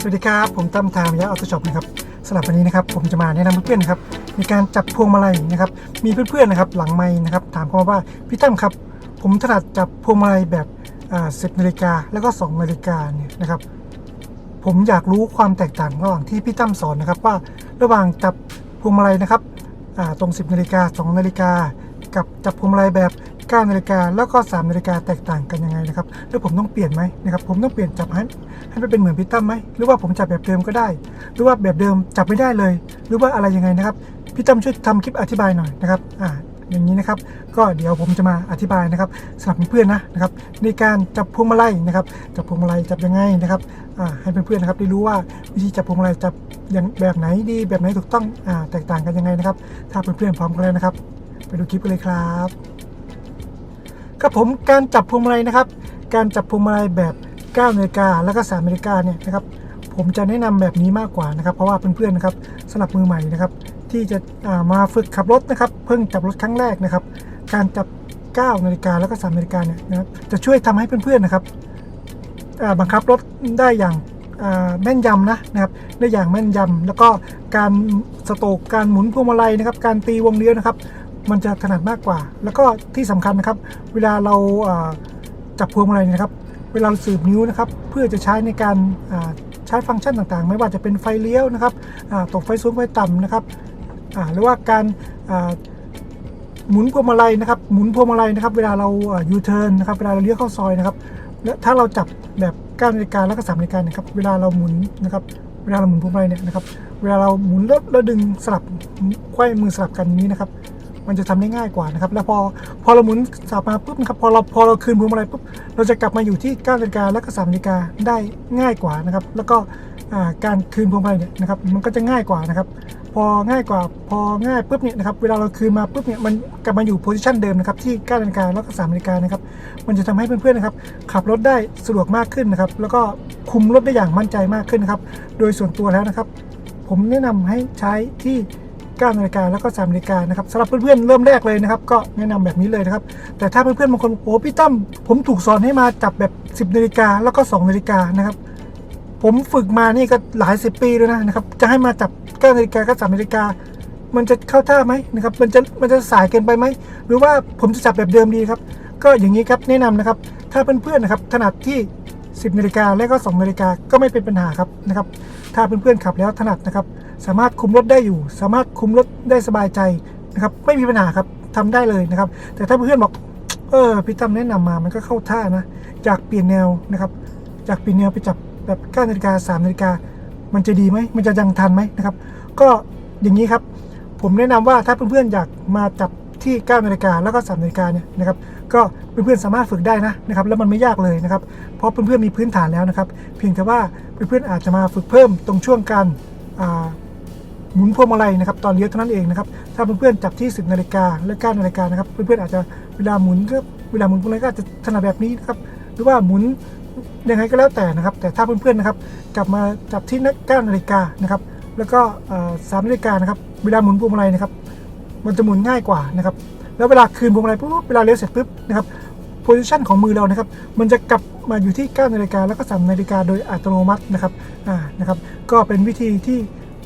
สวัสดีครับ ผมตั้มทามยะออโต้ช็อปนะครับสำหรับวันนี้นะครับผมจะมาแนะนำเพื่อนๆนะครับในการจับพวงมาลัยนะครับ มีเพื่อนๆนะครับหลังไม้นะครับถามเข้ามาว่าพี่ตั้มครับ ผมถนัดจับพวงมาลัยแบบอ่า10นาฬิกาแล้วก็2นาฬิกาเนี่ยนะครับ ผมอยากรู้ความแตกต่างระหว่างที่พี่ตั้มสอนนะครับ ว่าระหว่างจับพวงมาลัยนะครับตรง 10นาฬิกา2นาฬิกากับจับพวงมาลัยแบบ 9นาฬิกาแล้วก็3นาฬิกาแตกต่างกันยังไงนะครับแล้วผมต้องเปลี่ยนไหมนะครับผมต้องเปลี่ยนจับให้ให้มันเป็นเหมือนพี่ตั้มไหมหรือว่าผมจับแบบเดิมก็ได้ หรือว่าแบบเดิมจับไม่ได้เลย หรือว่าอะไรยังไงนะครับพี่ตั้มช่วยทำคลิปอธิบายหน่อยนะครับอ่าอย่างนี้นะครับ ก็เดี๋ยวผมจะมาอธิบายนะครับสำหรับเพื่อนๆนะนะครับ ในการจับพวงมาลัยนะครับจับพวงมาลัยจับยังไงนะครับอ่าให้เพื่อนๆนะครับได้รู้ว่าวิธีจับพวงมาลัยจับอย่างแบบไหนดีแบบไหนถูกต้องอ่าแตกต่างกันยังไงนะครับ ถ้าเพื่อนๆพร้อมกันแล้วนะครับ ไปดูคลิปกันเลยครับ ครับผมการจับพวงมาลัยนะครับ การจับพวงมาลัยแบบ9นาฬิกาแล้วก็3นาฬิกาเนี่ยนะครับผมจะแนะนำแบบนี้มากกว่านะครับ เพราะว่าเพื่อนๆนะครับสำหรับมือใหม่นะครับ ที่จะามาฝึกขับรถนะครับ เพิ่งจับรถครั้งแรกนะครับ การจับ9นาฬิกาแล้วก็3นาฬิกาเนี่ยนะครับจะช่วยทำให้เพื่อนๆนะครับบังคับรถได้อย่างาแม่นยำนะนะครับได้อย่างแม่นยำแล้วก็การสโตกการหมุนพวงมาลัยนะครับ การตีวงเลี้ยวนะครับ มันจะถนัดมากกว่า แล้วก็ที่สำคัญนะครับ เวลาเราจับพวงมาลัยนะครับ เวลาเราสืบนิ้วนะครับ เพื่อจะใช้ในการใช้ฟังก์ชันต่างๆ ไม่ว่าจะเป็นไฟเลี้ยวนะครับตกไฟสูงไฟต่ำนะครับหรือว่าการหมุนพวงมาลัยนะครับ หมุนพวงมาลัยนะครับ เวลาเรายูเทิร์นนะครับ เวลาเราเลี้ยวเข้าซอยนะครับ และถ้าเราจับแบบ9นาฬิกาแล้วก็3นาฬิกานะครับ เวลาเราหมุนนะครับ เวลาเราหมุนพวงมาลัยเนี่ยนะครับ เวลาเราหมุนแล้วแล้วดึงสลับไขว้มือสลับกันนี้นะครับ มันจะทำได้ง่ายกว่านะครับ แล้วพอพอเราหมุนสลับมาปุ๊บนะครับ พอเราพอเราคืนพวงมาลัยปุ๊บ เราจะกลับมาอยู่ที่9นาฬิกาแล้วก็3นาฬิกาได้ง่ายกว่านะครับ แล้วก็การคืนพวงมาลัยเนี่ยนะครับ มันก็จะง่ายกว่านะครับ พอง่ายกว่า พอง่ายปุ๊บเนี่ยนะครับ เวลาเราคืนมาปุ๊บเนี่ย มันกลับมาอยู่โพซิชันเดิมนะครับ ที่9นาฬิกาแล้วก็3นาฬิกานะครับ มันจะทำให้เพื่อนๆนะครับ ขับรถได้สะดวกมากขึ้นนะครับ แล้วก็คุมรถได้อย่างมั่นใจมากขึ้นนะครับ โดยส่วนตัวแล้วนะครับ ผมแนะนำให้ใช้ที่ 9นาฬิกาแล้วก็3นาฬิกานะครับสำหรับเพื่อนๆเริ่มแรกเลยนะครับ ก็แนะนำแบบนี้เลยนะครับ แต่ถ้าเพื่อนๆบางคนโอ้พี่ตั้มผมถูกสอนให้มาจับแบบ 10นาฬิกาแล้วก็2นาฬิกานะครับผมฝึกมานี่ก็หลายสิบปีแล้วนะครับจะให้มาจับ9นาฬิกากับ3นาฬิกามันจะเข้าท่าไหมนะครับมันจะมันจะสายเกินไปไหมหรือว่าผมจะจับแบบเดิมดีครับ ก็อย่างนี้ครับแนะนำนะครับ ถ้าเพื่อนๆนะครับถนัดที่ 10นาฬิกาและก็2นาฬิกาก็ไม่เป็นปัญหาครับนะครับ ถ้าเพื่อนๆขับแล้วถนัดนะครับ สามารถคุมรถได้อยู่ สามารถคุมรถได้สบายใจนะครับ ไม่มีปัญหาครับทำได้เลยนะครับ แต่ถ้าเพื่อนบอกเออพี่ตั้มแนะนำมามันก็เข้าท่านะอยากเปลี่ยนแนวนะครับอยากเปลี่ยนแนวไปจับแบบ9นาฬิกา3นาฬิกามันจะดีไหมมันจะยังทันไหมนะครับ ก็อย่างนี้ครับ ผมแนะนำว่าถ้าเพื่อนๆอยากมาจับที่9นาฬิกาแล้วก็3นาฬิกาเนี่ยนะครับก็เพื่อนๆสามารถฝึกได้นะนะครับแล้วมันไม่ยากเลยนะครับ เพราะเพื่อนๆมีพื้นฐานแล้วนะครับ เพียงแต่ว่าเพื่อนๆอาจจะมาฝึกเพิ่มตรงช่วงการหมุนพวงมาลัยนะครับตอนเลี้ยวเท่านั้นเองนะครับถ้าเพื่อนๆจับที่ 10นาฬิกาและ9นาฬิกานะครับเพื่อนๆอาจจะเวลาหมุนก็เวลาหมุนพวงมาลัยก็อาจจะถนัดแบบนี้นะครับหรือว่าหมุนยังไงก็แล้วแต่นะครับ แต่ถ้าเพื่อนๆนะครับกลับมาจับที่9นาฬิกานะครับแล้วก็สามนาฬิกานะครับเวลาหมุนพวงมาลัยนะครับมันจะหมุนง่ายกว่านะครับ แล้วเวลาคืนพวงมาลัยปุ๊บเวลาเลี้ยวเสร็จปุ๊บนะครับโพซิชันของมือเรานะครับ มันจะกลับมาอยู่ที่9นาฬิกาแล้วก็3นาฬิกาโดยอัตโนมัตินะครับอ่านะครับ ก็เป็นวิธีที่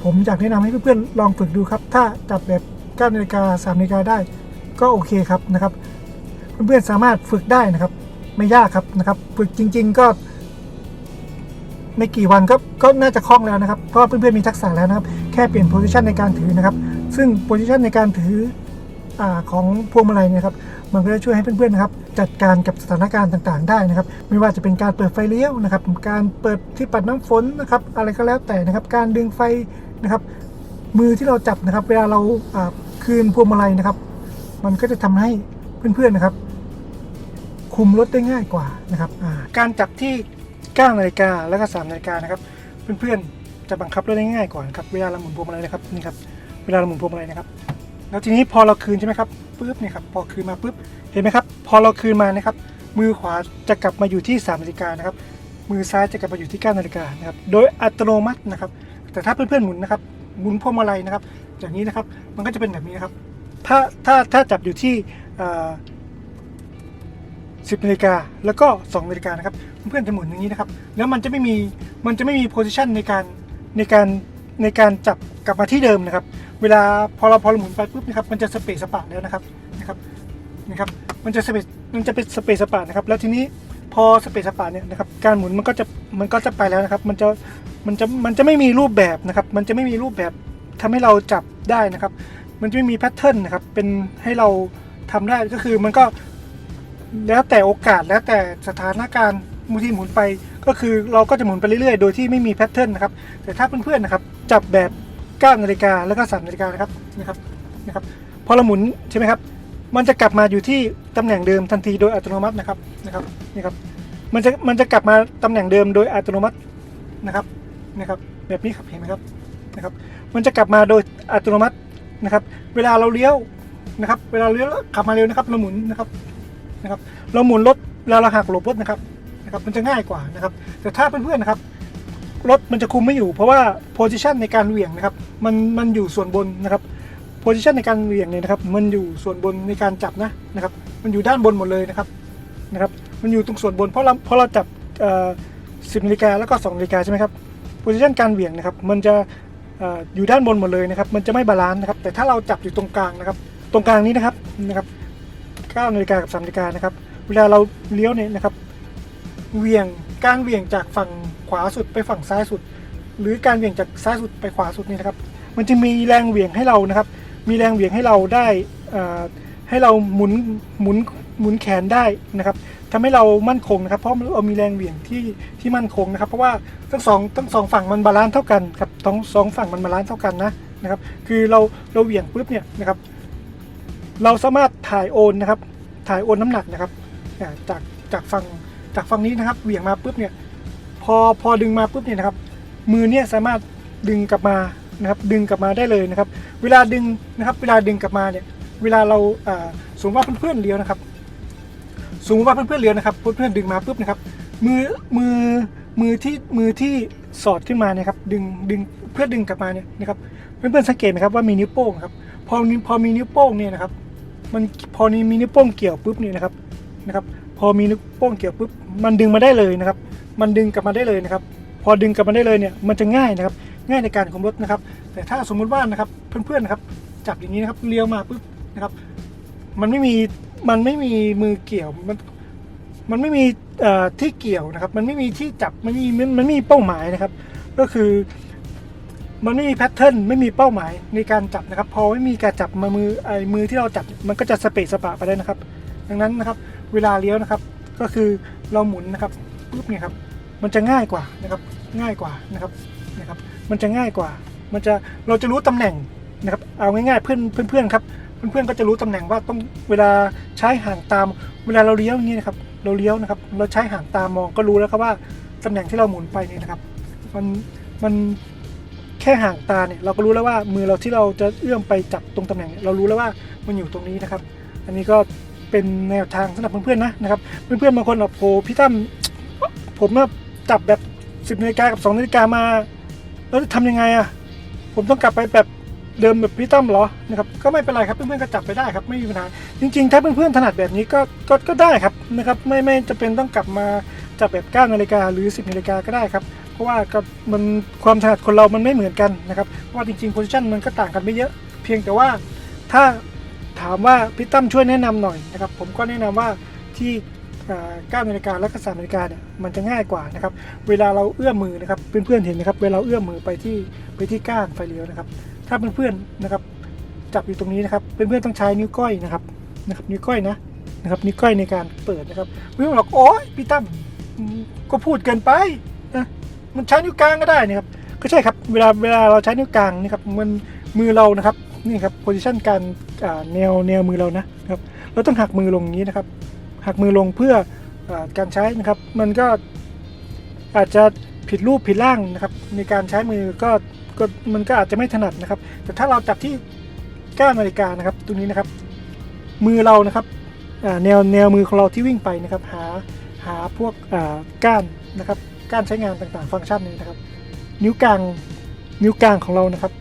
ผมอยากแนะนำให้เพื่อนๆลองฝึกดูครับ ถ้าจับแบบ9นาฬิกา3นาฬิกาได้ ก็โอเคครับนะครับ เพื่อนๆสามารถฝึกได้นะครับ ไม่ยากครับนะครับ ฝึกจริง ๆก็ไม่กี่วันก็ก็น่าจะคล่องแล้วนะครับ เพราะเพื่อนๆมีทักษะแล้วนะครับ แค่เปลี่ยนโพซิชันในการถือนะครับ ซึ่งโพซิชันในการถือ อของพวงมาลัยนยครับ มันก็จะช่วยให้เพื่อนๆนะครับ จัดการกับสถานการณ์ต่างๆ ได้นะครับ ไม่ว่าจะเป็นการเปิดไฟเลี้ยวนะครับ การเปิดที่ปัดน้ำฝนนะครับ อะไรก็แล้วแต่นะครับ การดึงไฟนะครับ มือที่เราจับนะครับ เวลาเราคืนพวงมาลัยนะครับ มันก็จะทำให้เพื่อนๆนะครับ คุมรถได้ง่ายกว่านะครับ การจับที่9นาฬิกาแล้วก็3นาฬิกานะครับ เพื่อนๆจะบังคับรถได้ง่ายกว่านะครับ เวลาเราหมุนพวงมาลัยนะครับนี่ครับ เวลาเราหมุนพวงมาลัยนะครับ แล้วทีนี้พอเราคืนใช่ไหมครับปุ๊บเนี่ยครับพอคืนมาปุ๊บเห็นไหมครับ พอเราคืนมานะครับ มือขวาจะกลับมาอยู่ที่3นาฬิกานะครับ มือซ้ายจะกลับมาอยู่ที่9นาฬิกานะครับ โดยอัตโนมัตินะครับ แต่ถ้าเพื่อนๆหมุนนะครับหมุนพวงมาลัยนะครับ อย่างนี้นะครับ มันก็จะเป็นแบบนี้นะครับ ถ้าถ้าถ้าจับอยู่ที่อ่า10นาฬิกาแล้วก็2นาฬิกานะครับ เพื่อนๆจะหมุนอย่างนี้นะครับ แล้วมันจะไม่มีมันจะไม่มีโพซิชันในการในการในการจับกลับมาที่เดิมนะครับ เวลาพอเราพอเราหมุนไปปุ๊บนะครับมันจะสเปซสปะแล้วนะครับนะครับนะครับมันจะสเปซมันจะเป็นสเปซสปะนะครับ แล้วทีนี้พอสเปซสปะเนี่ยนะครับการหมุนมันก็จะมันก็จะไปแล้วนะครับ มันจะมันจะมันจะไม่มีรูปแบบนะครับ มันจะไม่มีรูปแบบทำให้เราจับได้นะครับ มันจะไม่มีแพทเทิร์นนะครับเป็นให้เราทำได้ก็คือมันก็แล้วแต่โอกาสแล้วแต่สถานการณ์บางทีหมุนไปก็คือเราก็จะหมุนไปเรื่อยๆ โดยที่ไม่มีแพทเทิร์นนะครับ แต่ถ้าเพื่อนๆนะครับจับแบบ 9นาฬิกาแล้วก็3นาฬิกานะครับนะครับนะครับพอเราหมุนใช่ไหมครับมันจะกลับมาอยู่ที่ตำแหน่งเดิมทันทีโดยอัตโนมัตินะครับนะครับนี่ครับมันจะมันจะกลับมาตำแหน่งเดิมโดยอัตโนมัตินะครับนะครับแบบนี้ครับเห็นไหมครับนะครับ มันจะกลับมาโดยอัตโนมัตินะครับ เวลาเราเลี้ยวนะครับ เวลาเลี้ยวแล้วขับมาเร็วนะครับเราหมุนนะครับนะครับ เราหมุนรถแล้วเราหักหลบรถนะครับนะครับ มันจะง่ายกว่านะครับ แต่ถ้าเพื่อนๆนะครับ รถมันจะคุมไม่อยู่ เพราะว่าโพซิชันในการเหวี่ยงนะครับมันมันอยู่ส่วนบนนะครับโพซิชันในการเหวี่ยงเนี่ยนะครับ มันอยู่ส่วนบนในการจับนะนะครับ มันอยู่ด้านบนหมดเลยนะครับนะครับ มันอยู่ตรงส่วนบนเพราะเราเพราะเราจับสิบนาฬิกาแล้วก็สองนาฬิกาใช่ไหมครับโพซิชันการเหวี่ยงนะครับ มันจะอยู่ด้านบนหมดเลยนะครับ มันจะไม่บาลานซ์นะครับ แต่ถ้าเราจับอยู่ตรงกลางนะครับ ตรงกลางนี้นะครับนะครับ9นาฬิกากับ3นาฬิกานะครับ เวลาเราเลี้ยวเนี่ยนะครับ เหวี่ยงการเหวี่ยงจากฝั่ง ขวาสุดไปฝั่งซ้ายสุด หรือการเหวี่ยงจากซ้ายสุดไปขวาสุดนี่นะครับ มันจะมีแรงเหวี่ยงให้เรานะครับ มีแรงเหวี่ยงให้เราได้อ่าให้เราหมุนหมุนหมุนแขนได้นะครับทำให้เรามั่นคงนะครับ เพราะเรามีแรงเหวี่ยงที่ที่มั่นคงนะครับ เพราะว่าทั้งสองทั้งสองฝั่งมันบาลานซ์เท่ากันครับทั้งสองฝั่งมันบาลานซ์เท่ากันนะนะครับ คือเราเราเหวี่ยงปุ๊บเนี่ยนะครับ เราสามารถถ่ายโอนนะครับ ถ่ายโอนน้ำหนักนะครับจากจากฝั่งจากฝั่งนี้นะครับเหวี่ยงมาปุ๊บเนี่ย อพอดึงมาปุ๊บเนี่ยนะครับ มือเนี่ยสามารถดึงกลับมานะครับดึงกลับมาได้เลยนะครับ เวลาดึงนะครับ เวลาดึงกลับมาเนี่ยเวลาเราสมมติว่าเพื่อนๆเลี้ยวนะครับสมมติว่าเพื่อนๆเลี้ยวนะครับเพื่อนๆดึงมาปุ๊บนะครับมือมือมือที่มือที่สอดขึ้นมาเนี่ยครับดึงดึงเพื่อดึงกลับมาเนี่ยนะครับเพื่อนๆสังเกตไหมครับว่ามีนิ้วโป้งครับพอพอมีนิ้วโป้งเนี่ยนะครับมันพอมีมีนิ้วโป้งเกี่ยวปุ๊บเนี่ยนะครับนะครับ พอมีนิ้วโป้งเกี่ยวปุ๊บมันดึงมาได้เลยนะครับ มันดึงกลับมาได้เลยนะครับ พอดึงกลับมาได้เลยเนี่ยมันจะง่ายนะครับ ง่ายในการคุมรถนะครับ แต่ถ้าสมมุติว่านะครับเพื่อนๆนะครับจับอย่างนี้นะครับเลี้ยวมาปุ๊บนะครับ มันไม่มีมันไม่มีมือเกี่ยวมันมันไม่มีที่เกี่ยวนะครับ มันไม่มีที่จับมันไม่มีมันมันไม่มีเป้าหมายนะครับ ก็คือมันไม่มีแพทเทิร์นไม่มีเป้าหมายในการจับนะครับ พอไม่มีการจับมามือไอ้มือที่เราจับมันก็จะสเปซสปะไปได้นะครับ ดังนั้นนะครับ เวลาเลี้ยวนะครับ ก็คือเราหมุนนะครับปุ๊บเนี่ยครับ มันจะง่ายกว่านะครับง่ายกว่านะครับนะครับมันจะง่ายกว่า มันจะเราจะรู้ตำแหน่งนะครับเอาง่ายๆเพื่อนเพื่อนๆครับเพื่อนๆก็จะรู้ตำแหน่งว่าต้องเวลาใช้ห่างตาม เวลาเราเลี้ยวอย่างนี้นะครับเราเลี้ยวนะครับเราใช้ห่างตามองก็รู้แล้วครับว่าตำแหน่งที่เราหมุนไปนี่นะครับมันมันแค่ห่างตาเนี่ยเราก็รู้แล้วว่ามือเราที่เราจะเอื้อมไปจับตรงตำแหน่งเนี่ยเรารู้แล้วว่ามันอยู่ตรงนี้นะครับ อันนี้ก็เป็นแนวทางสำหรับเพื่อนๆนะนะครับเพื่อนๆบางคนแบบโหพี่ตั้มผมน่ะ จับแบบ10นาฬิกากับ2นาฬิกามาแล้วจะทำยังไงอะผมต้องกลับไปแบบเดิมแบบพี่ตั้มเหรอนะครับก็ไม่เป็นไรครับเพื่อนๆก็จับไปได้ครับไม่มีปัญหาจริง ๆ ถ้าเพื่อนๆถนัดแบบนี้ก็ก็ก็ได้ครับนะครับไม่ไม่จะเป็นต้องกลับมาจับแบบ9นาฬิกาหรือ 10นาฬิกาก็ได้ครับ เพราะว่าก็มันความถนัดคนเรามันไม่เหมือนกันนะครับเพราะว่าจริงๆโพซิชันมันก็ต่างกันไม่เยอะ เพียงแต่ว่าถ้าถามว่าพี่ตั้มช่วยแนะนำหน่อยนะครับผมก็แนะนำว่าที่ 9นาฬิกาและก็3นาฬิกาเนี่ยมันจะง่ายกว่านะครับเวลาเราเอื้อมมือนะครับเพื่อนๆเห็นนะครับเวลาเราเอื้อมมือไปที่ไปที่ก้านไฟเลี้ยวนะครับ ถ้าเพื่อนๆนะครับจับอยู่ตรงนี้นะครับเพื่อนๆต้องใช้นิ้วก้อยนะครับนะครับนิ้วก้อยนะนะครับนิ้วก้อยในการเปิดนะครับเพื่อนบอกโอ๊ยพี่ตั้มก็พูดเกินไปนะมันใช้นิ้วกลางก็ได้นะครับก็ใช่ครับเวลาเวลาเราใช้นิ้วกลางนี่ครับมันมือเรานะครับนี่ครับโพซิชันการแนวแนวมือเรานะครับ เราต้องหักมือลงอย่างนี้นะครับ หักมือลงเพื่ออการใช้นะครับ มันก็อาจจะผิดรูปผิดร่างนะครับในการใช้มือก็ก็มันก็อาจจะไม่ถนัดนะครับ แต่ถ้าเราจับที่9นนาฬิกานะครับตรงนี้นะครับ มือเรานะครับแนวแนวมือของเราที่วิ่งไปนะครับ หาหาพวกก้านนะครับก้ารใช้งานต่างๆ ฟังก์ชันนี้นะครับ นิ้วกลางนิ้วกลางของเรานะครับ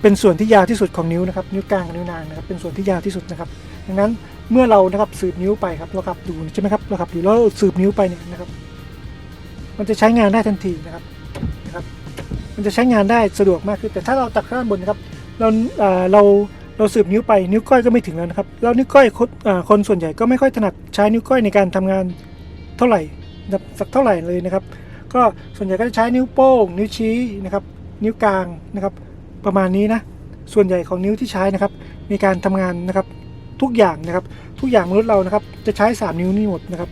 เป็นส่วนที่ยาวที่สุดของนิ้วนะครับ นิ้วกลางกับนิ้วนางนะครับ เป็นส่วนที่ยาวที่สุดนะครับ ดังนั้นเมื่อเรานะครับสืบนิ้วไปครับเราขับอยู่ใช่ไหมครับเราขับอยู่แล้วสืบนิ้วไปเนี่ยนะครับ มันจะใช้งานได้ทันทีนะครับนะครับ มันจะใช้งานได้สะดวกมากขึ้นแต่ถ้าเราตักข้างบนนะครับ เราเอ่อเราเราสืบนิ้วไปนิ้วก้อยก็ไม่ถึงแล้วนะครับแล้วนิ้วก้อยคนเอ่อคนส่วนใหญ่ก็ไม่ค่อยถนัดใช้นิ้วก้อยในการทำงานเท่าไหร่สักเท่าไหร่เลยนะครับ ก็ส่วนใหญ่ก็จะใช้นิ้วโป้ง นิ้วชี้นะครับ นิ้วกลางนะครับ ประมาณนี้นะส่วนใหญ่ของนิ้วที่ใช้นะครับในการทำงานนะครับ ทุกอย่างนะครับ ทุกอย่างมนุษย์เรานะครับ จะใช้ 3 นิ้วนี่หมดนะครับ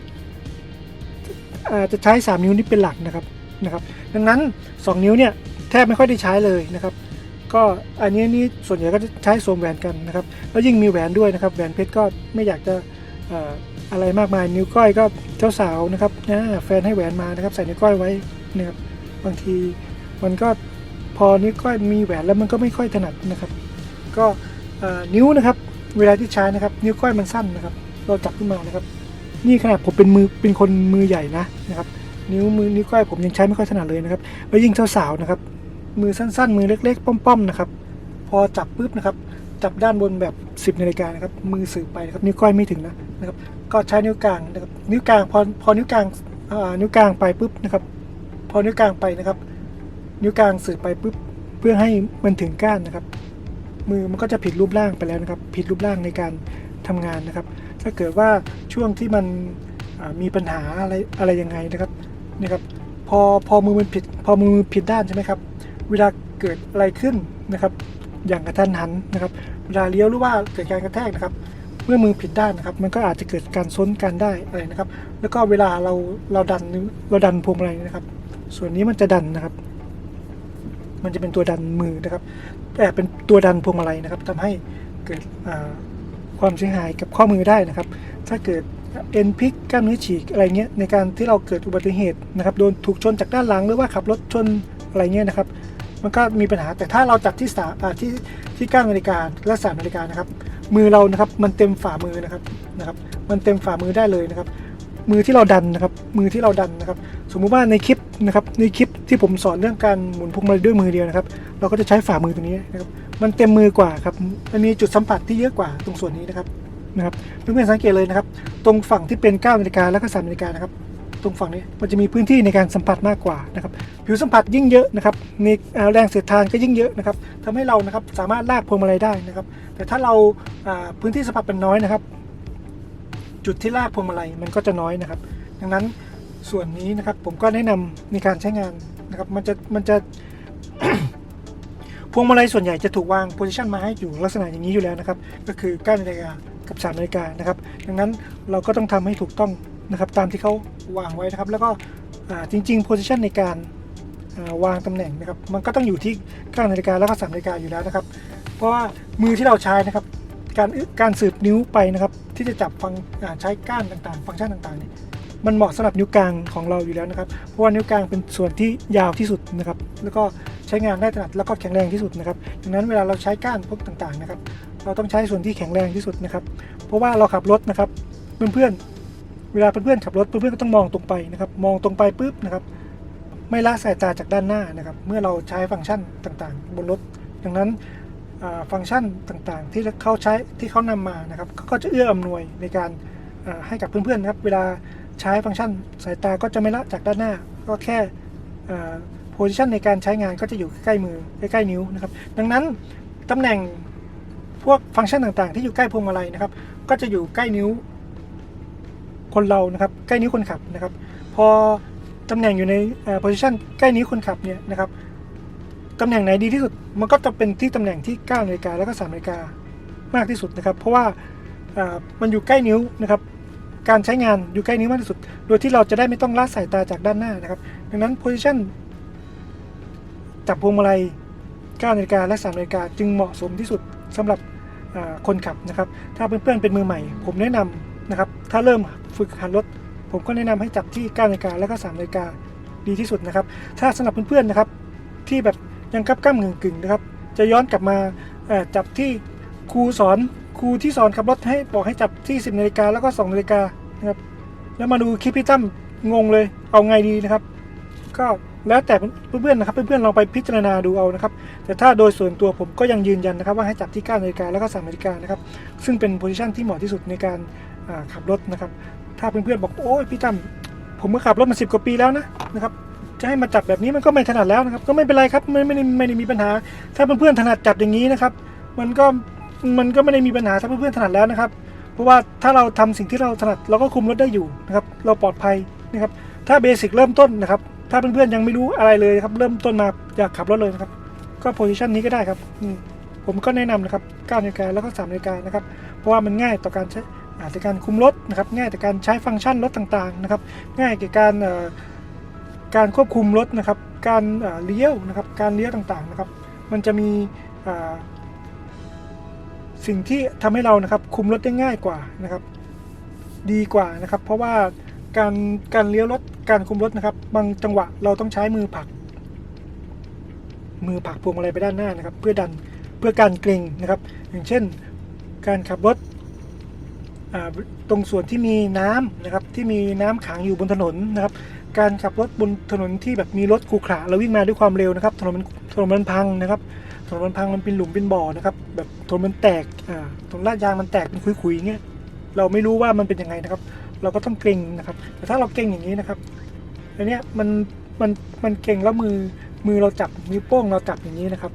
อาจะใช้ 3 นิ้วนี้เป็นหลักนะครับนะครับ ดังนั้น 2 นิ้วเนี่ยแทบไม่ค่อยได้ใช้เลยนะครับ ก็อันนี้นี่ส่วนใหญ่ก็จะใช้สวมแหวนกันนะครับแล้วยิ่งมีแหวนด้วยนะครับแหวนเพชรก็ไม่อยากจะเอ่ออะไรมากมาย นิ้วก้อยก็เจ้าสาวนะครับอ่าแฟนให้แหวนมานะครับ ใส่นิ้วก้อยไว้นะครับบางทีมันก็พอนิ้วก้อยมีแหวนแล้วมันก็ไม่ค่อยถนัดนะครับ ก็นิ้วนะครับ เวลาที่ใช้นะครับ นิ้วก้อยมันสั้นนะครับ เราจับขึ้นมานะครับ นี่ขนาดผมเป็นมือเป็นคนมือใหญ่นะนะครับ นิ้วมือนิ้วก้อยผมยังใช้ไม่ค่อยถนัดเลยนะครับแล้วยิ่งสาวๆนะครับ มือสั้น ๆ มือเล็ก ๆ ป้อมๆนะครับ พอจับปุ๊บนะครับ จับด้านบนแบบ 10นาฬิกานะครับ มือสืบไปนะครับ นิ้วก้อยไม่ถึงนะนะครับ ก็ใช้นิ้วกลางนะครับ นิ้วกลางพอพอนิ้วกลางอ่านิ้วกลางไปปุ๊บนะครับ พอนิ้วกลางไปนะครับ นิ้วกลางสืบไปปุ๊บเพื่อให้มันถึงก้านนะครับ มือมันก็จะผิดรูปร่างไปแล้วนะครับ ผิดรูปร่างในการทำงานนะครับ ถ้าเกิดว่าช่วงที่มันมีปัญหาอะไรอะไรยังไงนะครับนะครับพอพอมือมันผิดพอมือผิดด้านใช่ไหมครับ เวลาเกิดอะไรขึ้นนะครับ อย่างกระทันหันนะครับ เวลาเลี้ยวหรือว่าเกิดการกระแทกนะครับ เมื่อมือผิดด้านนะครับ มันก็อาจจะเกิดการซ้นกันได้อะไรนะครับ แล้วก็เวลาเราเราดันเราดันพวงมาลัยนะครับ ส่วนนี้มันจะดันนะครับ มันจะเป็นตัวดันมือนะครับแต่เป็นตัวดันพวงมาลัยนะครับทำให้เกิดความเสียหายกับข้อมือได้นะครับ ถ้าเกิดเอ็นพิกกล้ามเนื้อฉีกอะไรเงี้ยในการที่เราเกิดอุบัติเหตุนะครับโดนถูกชนจากด้านหลังหรือว่าขับรถชนอะไรเงี้ยนะครับ มันก็มีปัญหาแต่ถ้าเราจับที่สาอ่าที่ที่ก้านนาฬิกาและสามนาฬิกานะครับ มือเรานะครับมันเต็มฝ่ามือนะครับนะครับ มันเต็มฝ่ามือได้เลยนะครับ มือที่เราดันนะครับ มือที่เราดันนะครับ สมมุติว่าในคลิปนะครับในคลิปที่ผมสอนเรื่องการหมุนพวงมาลัยด้วยมือเดียวนะครับ เราก็จะใช้ฝ่ามือตรงนี้นะครับมันเต็มมือกว่าครับมันมีจุดสัมผัสที่เยอะกว่าตรงส่วนนี้นะครับนะครับเพื่อนๆสังเกตเลยนะครับ ตรงฝั่งที่เป็น9นาฬิกาแล้วก็3นาฬิกานะครับ ตรงฝั่งนี้มันจะมีพื้นที่ในการสัมผัสมากกว่านะครับ ผิวสัมผัสยิ่งเยอะนะครับมีแรงเสียดทานก็ยิ่งเยอะนะครับทำให้เรานะครับสามารถลากพวงมาลัยได้นะครับ แต่ถ้าเราอ่าพื้นที่สัมผัสเป็นน้อยนะครับ จุดที่ลากพวงมาลัยมันก็จะน้อยนะครับ ดังนั้น ส่วนนี้นะครับผมก็แนะนำในการใช้งานนะครับมันจะมันจะพวงมาลัยส่วนใหญ่จะถูกวางโพซิชันมาให้อยู่ลักษณะอย่างนี้อยู่แล้วนะครับ ก็คือ9นาฬิกากับ3นาฬิกานะครับ ดังนั้นเราก็ต้องทำให้ถูกต้องนะครับตามที่เขาวางไว้นะครับ แล้วก็จริงๆโพซิชันในการวางตำแหน่งนะครับ มันก็ต้องอยู่ที่9นาฬิกาแล้วก็3นาฬิกาอยู่แล้วนะครับ เพราะว่ามือที่เราใช้นะครับ การการสืบนิ้วไปนะครับ ที่จะจับฟังใช้ก้านต่างๆ ฟังก์ชันต่างๆเนี่ย มันเหมาะสำหรับนิ้วกลางของเราอยู่แล้วนะครับ เพราะว่านิ้วกลางเป็นส่วนที่ยาวที่สุดนะครับ แล้วก็ใช้งานได้ถนัดแล้วก็แข็งแรงที่สุดนะครับ ดังนั้นเวลาเราใช้ก้านพวกต่างๆนะครับ เราต้องใช้ส่วนที่แข็งแรงที่สุดนะครับ เพราะว่าเราขับรถนะครับ เพื่อนๆ เวลาเพื่อนๆขับรถเพื่อนๆก็ต้องมองตรงไปนะครับ มองตรงไปปุ๊บนะครับ ไม่ละสายตาจากด้านหน้านะครับ เมื่อเราใช้ฟังก์ชันต่างๆ บนรถ ดังนั้นฟังก์ชันต่างๆ ที่เขาใช้ที่เขานำมานะครับ ก็จะเอื้ออำนวยในการให้กับเพื่อนๆนะครับ เวลา ใช้ฟังก์ชันสายตาก็จะไม่ละจากด้านหน้า ก็แค่โพซิชันในการใช้งานก็จะอยู่ใกล้มือใกล้ๆนิ้วนะครับ ดังนั้นตำแหน่งพวกฟังก์ชันต่างๆ ที่อยู่ใกล้พวงมาลัยนะครับ ก็จะอยู่ใกล้นิ้วคนเรานะครับ ใกล้นิ้วคนขับนะครับ พอตำแหน่งอยู่ในโพซิชันใกล้นิ้วคนขับเนี่ยนะครับตำแหน่งไหนดีที่สุดมันก็จะเป็นที่ตำแหน่งที่9นาฬิกาแล้วก็3นาฬิกามากที่สุดนะครับ เพราะว่ามันอยู่ใกล้นิ้วนะครับ การใช้งานอยู่ใกล้นิ้วมากที่สุด โดยที่เราจะได้ไม่ต้องละสายตาจากด้านหน้านะครับ ดังนั้นโพซิชันจับพวงมาลัย9นาฬิกาและ3นาฬิกาจึงเหมาะสมที่สุดสำหรับคนขับนะครับ ถ้าเพื่อนๆเป็นมือใหม่ ผมแนะนำนะครับ ถ้าเริ่มฝึกหัดรถ ผมก็แนะนำให้จับที่9นาฬิกาและก็3นาฬิกาดีที่สุดนะครับ ถ้าสำหรับเพื่อนๆนะครับ ที่แบบยังกับก้ากึ่งๆนะครับ จะย้อนกลับมาจับที่ครูสอน ครูที่สอนขับรถให้บอกให้จับที่ 10นาฬิกาแล้วก็2นาฬิกานะครับแล้วมาดูคลิปพี่ตั้มงงเลยเอาไงดีนะครับ ก็แล้วแต่เพื่อนๆนะครับเพื่อนๆลองไปพิจารณาดูเอานะครับ แต่ถ้าโดยส่วนตัวผมก็ยังยืนยันนะครับ ว่าให้จับที่9นาฬิกาแล้วก็3นาฬิกานะครับซึ่งเป็นโพซิชันที่เหมาะที่สุดในการขับรถนะครับ ถ้าเพื่อนๆบอกโอ้ยพี่ตั้มผมก็ขับรถมาสิบกว่าปีแล้วนะนะครับจะให้มาจับแบบนี้มันก็ไม่ถนัดแล้วนะครับ ก็ไม่เป็นไรครับไม่ไม่ได้ไม่ได้มีปัญหา ถ้าเพื่อนๆถนัดจับอย่างนี้นะครับ มันก็ มันก็ไม่ได้มีปัญหาถ้าเพื่อนๆถนัดแล้วนะครับ เพราะว่าถ้าเราทำสิ่งที่เราถนัดเราก็คุมรถได้อยู่นะครับ เราปลอดภัยนะครับ ถ้าเบสิกเริ่มต้นนะครับ ถ้าเพื่อนๆยังไม่รู้อะไรเลยครับ เริ่มต้นมาอยากขับรถเลยนะครับ ก็โพซิชันนี้ก็ได้ครับผมก็แนะนำนะครับ9นาฬิกาแล้วก็3นาฬิกานะครับ เพราะว่ามันง่ายต่อการใช้อาจจะการคุมรถนะครับ ง่ายต่อการใช้ฟังก์ชันรถต่างๆนะครับ ง่ายแก่การเอ่อการควบคุมรถนะครับ การเอ่อเลี้ยวนะครับ การเลี้ยวต่างๆนะครับ มันจะมีอ่า สิ่งที่ทำให้เรานะครับคุมรถได้ง่ายกว่านะครับ ดีกว่านะครับ เพราะว่าการการเลี้ยวรถการคุมรถนะครับ บางจังหวะเราต้องใช้มือผลัก มือผลักพวงมาลัยไปด้านหน้านะครับ เพื่อดันเพื่อการเกรงนะครับ อย่างเช่น การขับรถตรงส่วนที่มีน้ำนะครับที่มีน้ำขังอยู่บนถนนนะครับ การขับรถบนถนนที่แบบมีรถขรุขระเราวิ่งมาด้วยความเร็วนะครับ ถนนมันถนนมันพังนะครับ ถนนมันพังมันเป็นหลุมเป็นบ่อนะครับ แบบถนนมันแตกอ่าถนนลาดยางมันแตกเป็นคุยๆอย่างเงี้ยเราไม่รู้ว่ามันเป็นยังไงนะครับ เราก็ต้องเกรงนะครับ แต่ถ้าเราเกรงอย่างนี้นะครับอันเนี้ยมันมันมันเกรงแล้วมือมือเราจับนิ้วโป้งเราจับอย่างนี้นะครับ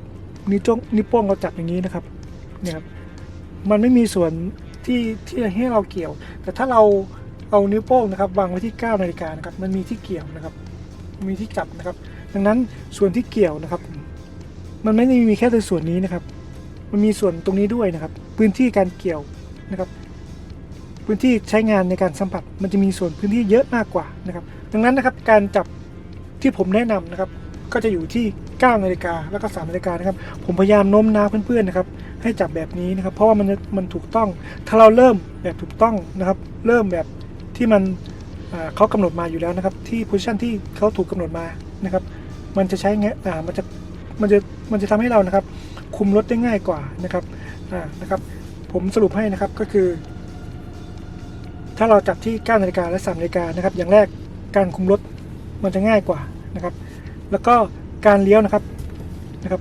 นิ้วโป้งนิ้วโป้งเราจับอย่างนี้นะครับเนี่ยครับมันไม่มีส่วนที่ที่ให้เราเกี่ยว แต่ถ้าเราเอานิ้วโป้งนะครับวางไว้ที่9นาฬิกานะครับมันมีที่เกี่ยวนะครับ มีที่จับนะครับ ดังนั้นส่วนที่เกี่ยวนะครับ มันไม่ได้มีแค่ในส่วนนี้นะครับ มันมีส่วนตรงนี้ด้วยนะครับ พื้นที่การเกี่ยวนะครับ พื้นที่ใช้งานในการสัมผัส มันจะมีส่วนพื้นที่เยอะมากกว่านะครับ ดังนั้นนะครับการจับที่ผมแนะนำนะครับ ก็จะอยู่ที่9นาฬิกาแล้วก็3นาฬิกานะครับ ผมพยายามโน้มน้าวเพื่อนๆนะครับ ให้จับแบบนี้นะครับ เพราะว่ามันมันถูกต้อง ถ้าเราเริ่มแบบถูกต้องนะครับ เริ่มแบบที่มันเขากำหนดมาอยู่แล้วนะครับ ที่โพ i ชันที่เขาถูกกำหนดมานะครับ มันจะใช้ไงอ่ามันจะ มันจะมันจะทำให้เรานะครับคุมรถได้ง่ายกว่านะครับอ่านะครับ ผมสรุปให้นะครับก็คือ ถ้าเราจับที่9นาฬิกาและ3นาฬิกานะครับ อย่างแรกการคุมรถมันจะง่ายกว่านะครับ แล้วก็การเลี้ยวนะครับนะครับ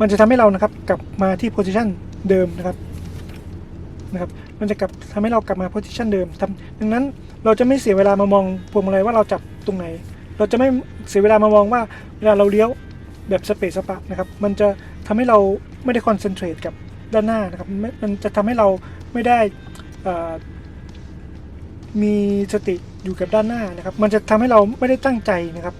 มันจะทำให้เรานะครับกลับมาที่โพ i ชันเดิมนะครับนะครับมันจะกลับทำให้เรากลับมาโพ i ชันเดิมทำดังนั้นเราจะไม่เสียเวลามามองพวงมาลัยว่าเราจับตรงไหน เราจะไม่เสียเวลามามองว่าเวลาเราเลี้ยว แบบสเปซสปะนะครับ มันจะทำให้เราไม่ได้คอนเซนเทรตกับด้านหน้านะครับ มันจะทำให้เราไม่ได้มีสติอยู่กับด้านหน้านะครับ มันจะทำให้เราไม่ได้ตั้งใจนะครับ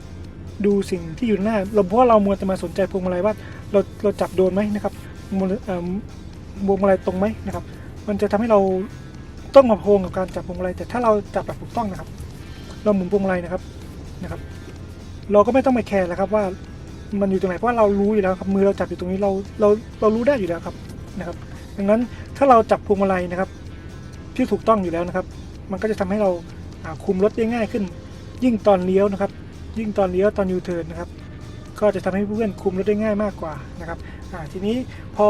ดูสิ่งที่อยู่หน้า เราเพราะว่าเรามัวแต่มาสนใจพวงมาลัยว่าเราเราจับโดนไหมนะครับมวลเอ่อพวงมาลัยตรงไหมนะครับ มันจะทำให้เราต้องมาพวงกับการจับพวงมาลัยแต่ถ้าเราจับแบบถูกต้องนะครับ เราหมุนพวงมาลัยนะครับนะครับ เราก็ไม่ต้องไปแคร์แล้วครับว่า มันอยู่ตรงไหนเพราะเรารู้อยู่แล้วครับมือเราจับอยู่ตรงนี้เราเราเรารู้ได้อยู่แล้วครับนะครับ ดังนั้นถ้าเราจับพวงมาลัยนะครับ ที่ถูกต้องอยู่แล้วนะครับ มันก็จะทำให้เราคุมรถได้ง่ายขึ้น ยิ่งตอนเลี้ยวนะครับ ยิ่งตอนเลี้ยวตอนยูเทิร์นนะครับ ก็จะทำให้เพื่อนคุมรถได้ง่ายมากกว่านะครับทีนี้พอ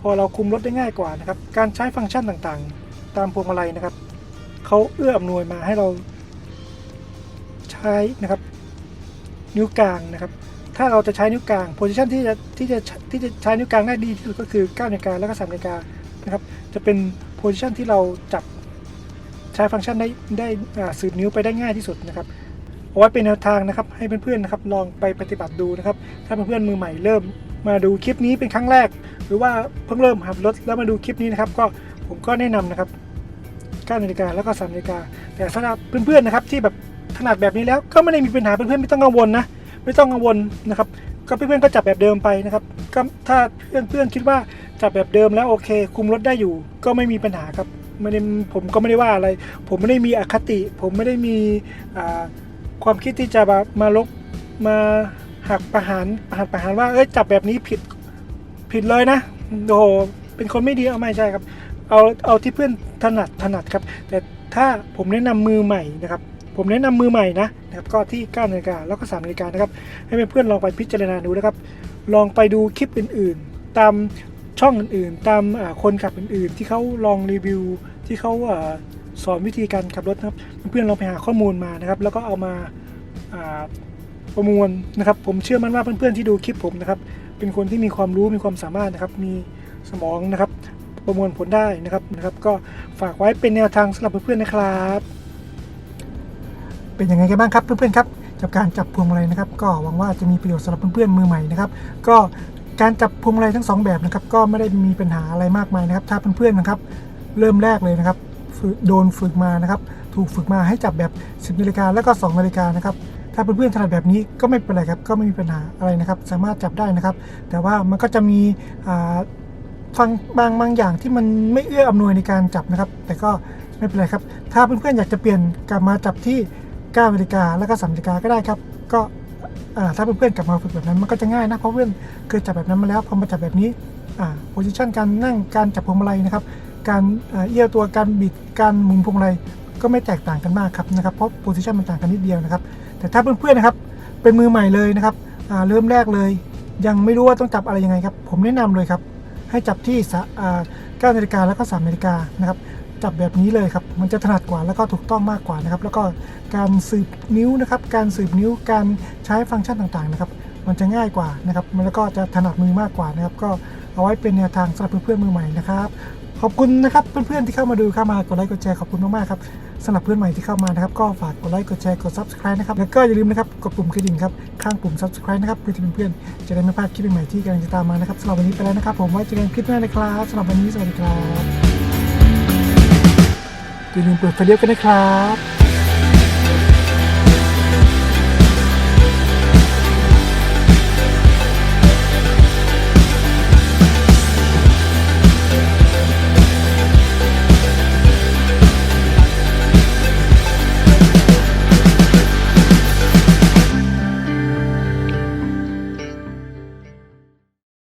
พอเราคุมรถได้ง่ายกว่านะครับ การใช้ฟังก์ชันต่างๆ ตามพวงมาลัยนะครับเขาเอื้ออำนวยมาให้เราใช้นะครับ นิ้วกลางนะครับ ถ้าเราจะใช้นิ้วกลางโพซิชันที่จะที่จะที่จะใช้นิ้วกลางได้ดีที่สุดก็คือ9นาฬิกาแล้วก็3นาฬิกานะครับจะเป็นโพซิชันที่เราจับใช้ฟังก์ชันได้ได้สืบนิ้วไปได้ง่ายที่สุดนะครับเอาไว้เป็นแนวทางนะครับให้เพื่อนๆนะครับลองไปปฏิบัติดูนะครับถ้าเพื่อนๆมือใหม่เริ่มมาดูคลิปนี้เป็นครั้งแรก หรือว่าเพิ่งเริ่มขับรถแล้วมาดูคลิปนี้นะครับก็ผมก็แนะนำนะครับ9นาฬิกาแล้วก็3นาฬิกาแต่สำหรับเพื่อนๆนะครับที่แบบถนัดแบบนี้แล้วก็ไม่ได้มีปัญหาเพื่อนๆไม่ต้องกังวลนะ ไม่ต้องกังวลนะครับก็เพื่อนๆก็จับแบบเดิมไปนะครับก็ถ้าเพื่อนๆคิดว่าจับแบบเดิมแล้วโอเค คุมรถได้อยู่ ก็ไม่มีปัญหาครับไม่ได้ผมก็ไม่ได้ว่าอะไร ผมไม่ได้มีอคติ ผมไม่ได้มีความคิดที่จะมามาลบมาหักประหารหักประหารว่าเอ้ยจับแบบนี้ผิดผิดเลยนะโอ้โหเป็นคนไม่ดีเอาไม่ใช่ครับ เอาเอาที่เพื่อนถนัดถนัดครับ แต่ถ้าผมแนะนำมือใหม่นะครับ ผมแนะนำมือใหม่นะนะครับก็ที่9นาฬิกาแล้วก็3นาฬิกานะครับให้เพื่อนๆลองไปพิจารณาดูนะครับ ลองไปดูคลิปอื่นๆ ตามช่องอื่นๆ ตามคนขับอื่นๆ ที่เขาลองรีวิวที่เขาสอนวิธีการขับรถนะครับเพื่อนๆลองไปหาข้อมูลมานะครับ แล้วก็เอามาอ่าประมวลนะครับ ผมเชื่อมั่นว่าเพื่อนๆที่ดูคลิปผมนะครับ เป็นคนที่มีความรู้มีความสามารถนะครับ มีสมองนะครับ ประมวลผลได้นะครับนะครับ ก็ฝากไว้เป็นแนวทางสำหรับเพื่อนๆนะครับ เป็นยังไงกันบ้างครับเพื่อนๆครับกับการจับพวงมาลัยนะครับ ก็หวังว่าจะมีประโยชน์สำหรับเพื่อนๆมือใหม่นะครับ ก็การจับพวงมาลัยทั้งสองแบบนะครับ ก็ไม่ได้มีปัญหาอะไรมากมายนะครับ ถ้าเพื่อนๆนะครับ เริ่มแรกเลยนะครับโดนฝึกมานะครับ ถูกฝึกมาให้จับแบบ 10นาฬิกาแล้วก็ 2นาฬิกานะครับถ้าเพื่อนๆถนัดแบบนี้ก็ไม่เป็นไรครับ ก็ไม่มีปัญหาอะไรนะครับ สามารถจับได้นะครับ แต่ว่ามันก็จะมีฟังบางบางอย่างที่มันไม่เอื้ออำนวยในการจับนะครับ แต่ก็ไม่เป็นไรครับ ถ้าเพื่อนๆอยากจะเปลี่ยนกลับมาจับที่ 9นาฬิกาแล้วก็3นาฬิกาก็ได้ครับ ก็ถ้าเพื่อนๆกลับมาฝึกแบบนั้นมันก็จะง่ายนะเพราะเพื่อนเคยจับแบบนั้นมาแล้วพอมาจับแบบนี้โพซิชันการนั่งการจับพวงมาลัยนะครับ การเอี้ยวตัวการบิดการหมุนพวงมาลัยก็ไม่แตกต่างกันมากครับนะครับเพราะโพซิชันมันต่างกันนิดเดียวนะครับ แต่ถ้าเพื่อนๆนะครับเป็นมือใหม่เลยนะครับเริ่มแรกเลย ยังไม่รู้ว่าต้องจับอะไรยังไงครับ ผมแนะนำเลยครับ ให้จับที่9นาฬิกาแล้วก็3นาฬิกานะครับ จับแบบนี้เลยครับ มันจะถนัดกว่าแล้วก็ถูกต้องมากกว่านะครับ แล้วก็การสืบนิ้วนะครับ การสืบนิ้ว การใช้ฟังก์ชันต่างๆนะครับ มันจะง่ายกว่านะครับ แล้วก็จะถนัดมือมากกว่านะครับ ก็เอาไว้เป็นแนวทางสำหรับเพื่อนๆมือใหม่นะครับ ขอบคุณนะครับเพื่อนๆที่เข้ามาดูเข้ามากดไลค์กดแชร์ขอบคุณมากๆครับสำหรับเพื่อนใหม่ที่เข้ามานะครับ ก็ฝากกดไลค์กดแชร์กด subscribe นะครับ แล้วก็อย่าลืมนะครับกดปุ่มกระดิ่งครับ ข้างปุ่ม subscribe นะครับเพื่อที่เพื่อนๆจะได้ไม่พลาดคลิปใหม่ๆที่กำลังจะตามมานะครับสำหรับวันนี้ไปแล้วนะครับ ผมไว้เจอกันคลิปหน้านะครับสำหรับวันนี้สวัสดีครับ อย่าลืมเปิดไฟเลี้ยวกันนะครับ